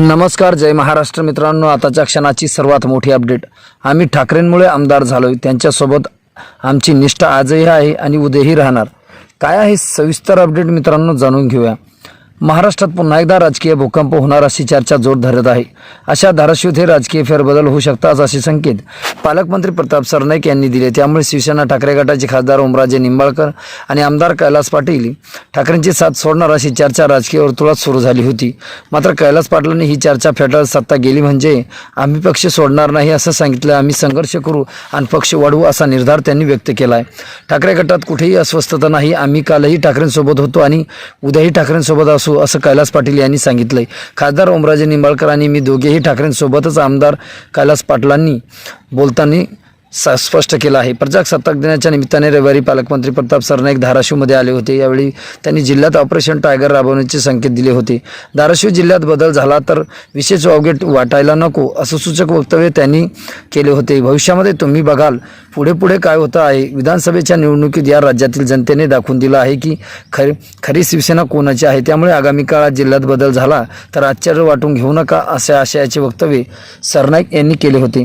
नमस्कार जय महाराष्ट्र मित्रांनो. आताच्या क्षणाची सर्वात मोठी अपडेट. आम्ही ठाकरेंमुळे आमदार झालोय. त्यांच्यासोबत आमची निष्ठा आजही आहे आणि उद्याही राहणार. काय आहे सविस्तर अपडेट मित्रांनो जाणून घेऊया. महाराष्ट्रात पुन्हा एकदा राजकीय भूकंप होणार अशी चर्चा जोर धरत आहे. अशा धाराशिव हे राजकीय फेरबदल होऊ शकतात असे संकेत पालकमंत्री प्रताप सरनाईक यांनी दिले. त्यामुळे शिवसेना ठाकरे गटाचे खासदार ओमराजे निंबाळकर आणि आमदार कैलास पाटील ठाकरेंची साथ सोडणार अशी चर्चा राजकीय वर्तुळात सुरू झाली होती. मात्र कैलास पाटलांनी ही चर्चा फेटाळत सत्ता गेली म्हणजे आम्ही पक्ष सोडणार नाही असं सांगितलं. आम्ही संघर्ष करू आणि पक्ष वाढवू असा निर्धार त्यांनी व्यक्त केला आहे ठाकरे गटात कुठेही अस्वस्थता नाही. आम्ही कालही ठाकरेंसोबत होतो आणि उद्याही ठाकरेंसोबत असू असं कैलास पाटील यांनी सांगितलंय. खासदार ओमराजे निंबाळकर आणि मी दोघेही ठाकरेंसोबतच आमदार कैलास पाटलांनी बोलताना स्पष्ट केलं आहे. प्रजासत्ताक दिनाच्या निमित्ताने रविवारी पालकमंत्री प्रताप सरनाईक धाराशिवमध्ये आले होते. यावेळी त्यांनी जिल्ह्यात ऑपरेशन टायगर राबवण्याचे संकेत दिले होते. धाराशिव जिल्ह्यात बदल झाला तर विशेष वावगेट वाटायला नको असं सूचक वक्तव्य त्यांनी केले होते. भविष्यामध्ये तुम्ही बघाल पुढे पुढे काय होतं आहे. विधानसभेच्या निवडणुकीत या राज्यातील जनतेने दाखवून दिलं आहे की खरी खरी शिवसेना कोणाची आहे. त्यामुळे आगामी काळात जिल्ह्यात बदल झाला तर आश्चर्य वाटून घेऊ नका अशा आशयाचे वक्तव्य सरनाईक यांनी केले होते.